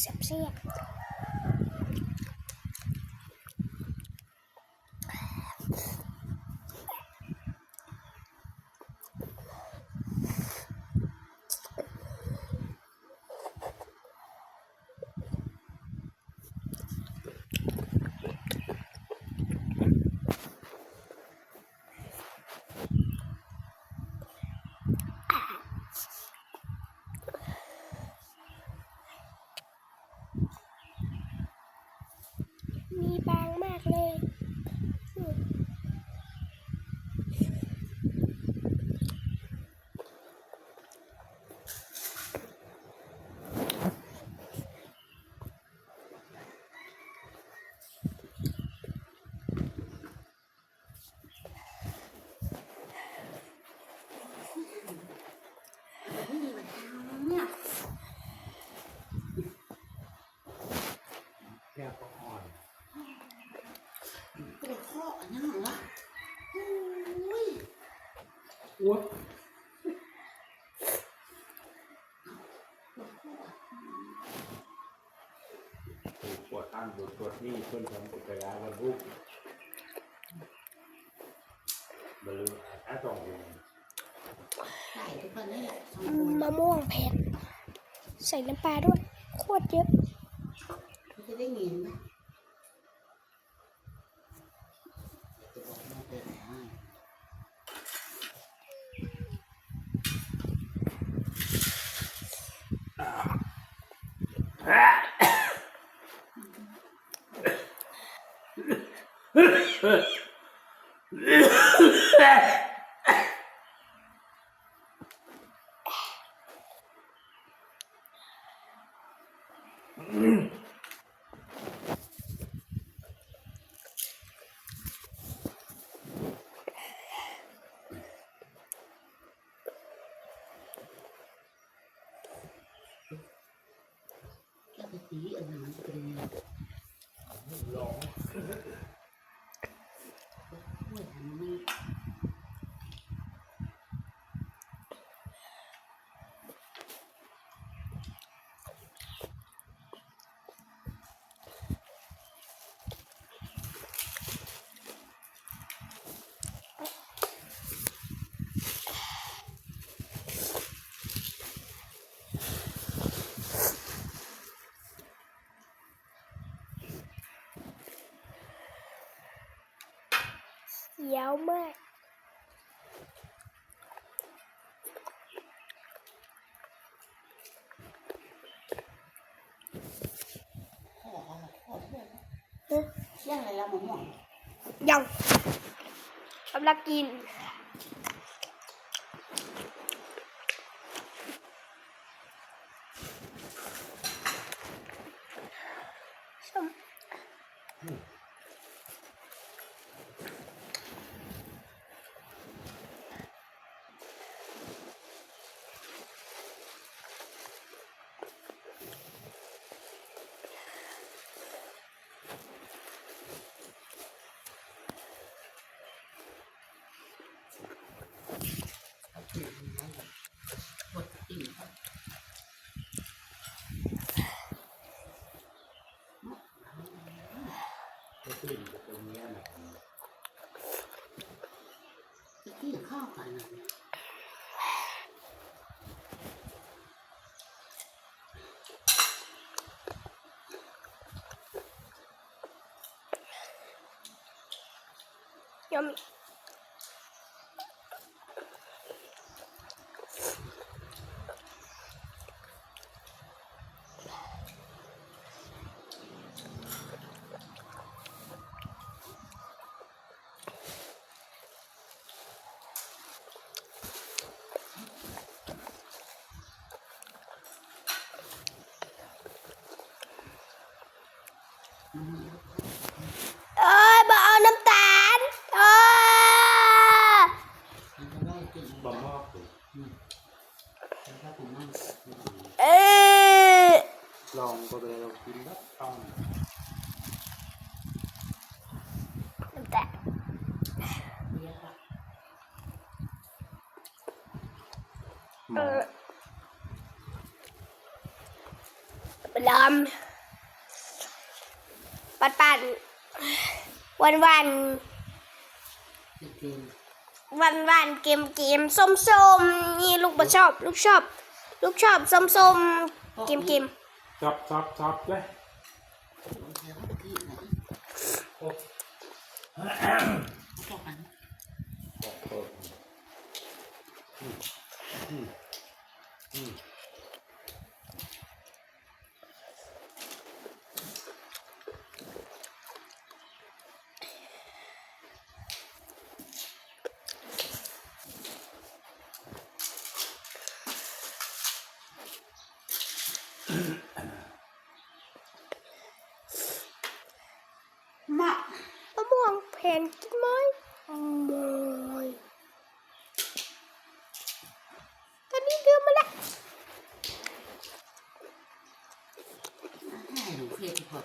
เสีย มีบางมากเลยอืม แก้วก็อ่อน ตัวข้ออันนั้นเหรอโอ้ย อ้วกถูกปวดตั้งปวดปวดนี่เพื่อนทำกิจการวันรุ่งบรรลุอาสองเดือนใส่ทุกคนนี่มะม่วงเผ็ดใส่น้ำปลาด้วย โคตรเยอะจะได้เงินไหมจะบอกแม่เป็นให้ แค่ไปตีอันนั้นมันจะเป็นยังไง ร้อง โอ้ยอันนี้ เขียวมากข้ออะไรข้อเที่ยงฮะเที่ยงอะไรแล้วมะม่วงยังกำลังกินส้ม บดติ่ง ก็ขึ้นจะตรงนี้นะ ตะ กี้ข้าวกันนะ ยอม มันมี เอ้ยมาเอาน้ำตาลเออมันจะได้กินบะมอกถูกแล้วถ้าผมนั่งเอ้ยลองก็เลยเรากินแล้วต้องน้ำตาลเยอะละหมเอออไปลำปันปันวันวันเด็กเกมวันวันเกมเกมส้มส้มๆนี่ลูกบ่ชอบ ลูกชอบ ลูกชอบส้มส้มๆเกมเกมจับจับจับเลยลงแถวที่ไหนโอ้เขาบอกกันขอโทษอืมอืม มะมะม่วงแผ่นกินไหมโมยตอนนี้เดือมาแล้ว ให้หนูเครียดที่พอ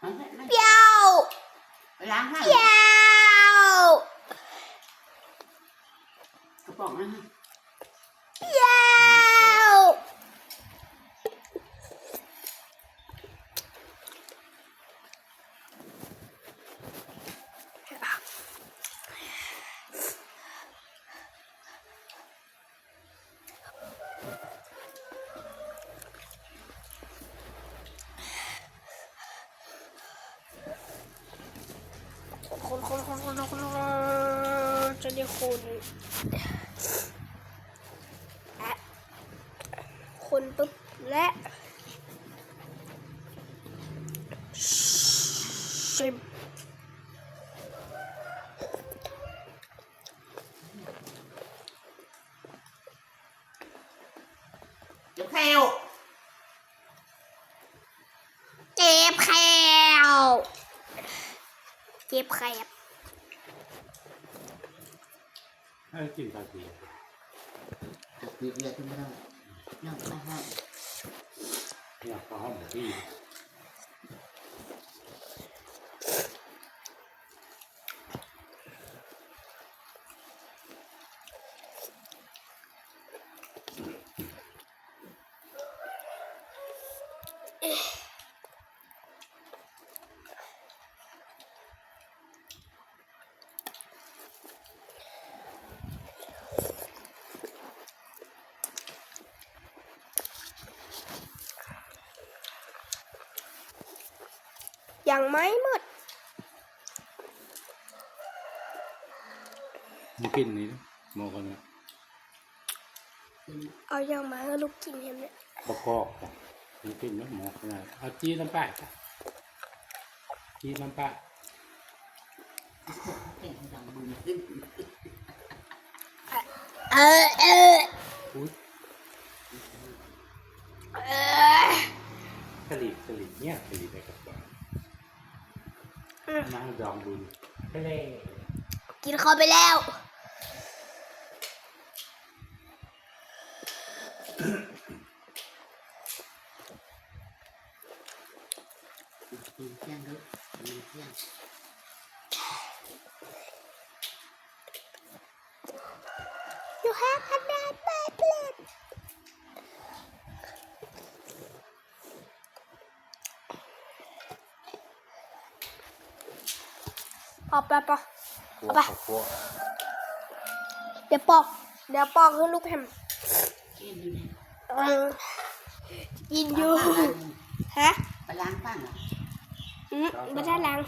ไม่ไม่ไม่ เปรี้ยว ไป ล้างให้เปรี้ยวกระป๋องนะฮะ เปรี้ยว คนคนคนคนคน คนจะเรียกคนอะคนปุ๊บและชิมเดี๋ยวแควเจ็บแคลเจ็บแคล ให้กินตาดีตัดเบียดเรียกขึ้นไม่ได้นั่งเข้าห้องเนี่ยพอห้องหมูที่ ยังไม่หมดมันกินนี่มองกันเนี่ยเป็นเอายังมาให้ลูกกินเห็นไหมประกอบกันมันกินเนาะหมอขนาดเอาจีน้ำปลาจ้ะจีน้ำปลาเป็นดังบุญขึ้นเออเอออุ้ยเออ สลิดสลิดเนี่ยสลิดในกระป๋องนั่ งดองบุญไปเลยกินเข้าไปแล้ว กินเที่ยงด้วยกินเที่ยง You have a bad bad plate เปปะพว เอาไปพวกเดี๋ยวปอก เดี๋ยวปอกให้ลูกแฮมกินอยู่เนี่ยเออกินอยู่ฮะไปล้างบ้านเหรออืมไม่ได้ล้าง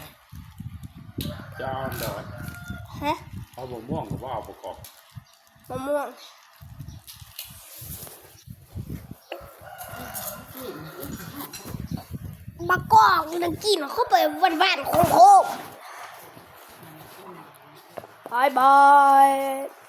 จะเอาดอกฮะเอาบะม่วงกับว่าเอาประกอบมะม่วงกินอยู่มะกอกมันกินเข้าไปวันวันๆโค้ง ๆบายบาย